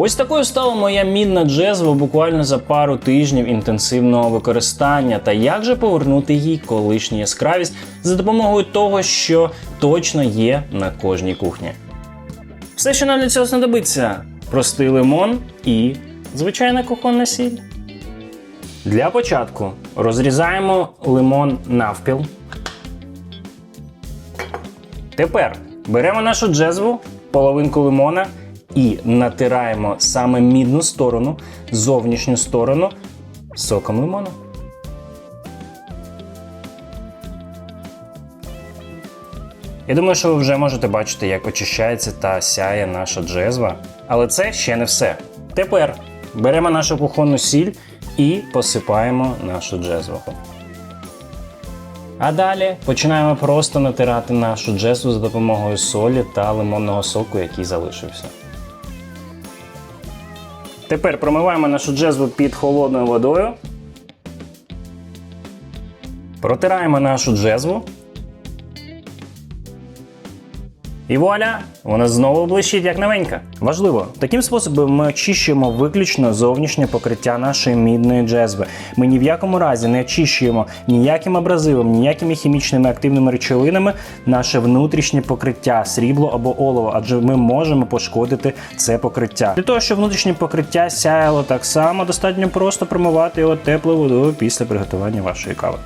Ось такою стала моя мідна джезва буквально за пару тижнів інтенсивного використання. Та як же повернути їй колишню яскравість за допомогою того, що точно є на кожній кухні. Все, що нам для цього знадобиться: простий лимон і звичайна кухонна сіль. Для початку розрізаємо лимон навпіл. Тепер беремо нашу джезву, половинку лимона і натираємо саме мідну сторону, зовнішню сторону соком лимона. Я думаю, що ви вже можете бачити, як очищається та сяє наша джезва. Але це ще не все. Тепер беремо нашу кухонну сіль і посипаємо нашу джезву. А далі починаємо просто натирати нашу джезву за допомогою солі та лимонного соку, який залишився. Тепер промиваємо нашу джезву під холодною водою. Протираємо нашу джезву. І вуаля! Вона знову блищить як новенька. Важливо, таким способом ми очищуємо виключно зовнішнє покриття нашої мідної джезви. Ми ні в якому разі не очищуємо ніяким абразивом, ніякими хімічними активними речовинами наше внутрішнє покриття, срібло або олово, адже ми можемо пошкодити це покриття. Для того, щоб внутрішнє покриття сяяло так само, достатньо просто промивати його теплою водою після приготування вашої кави.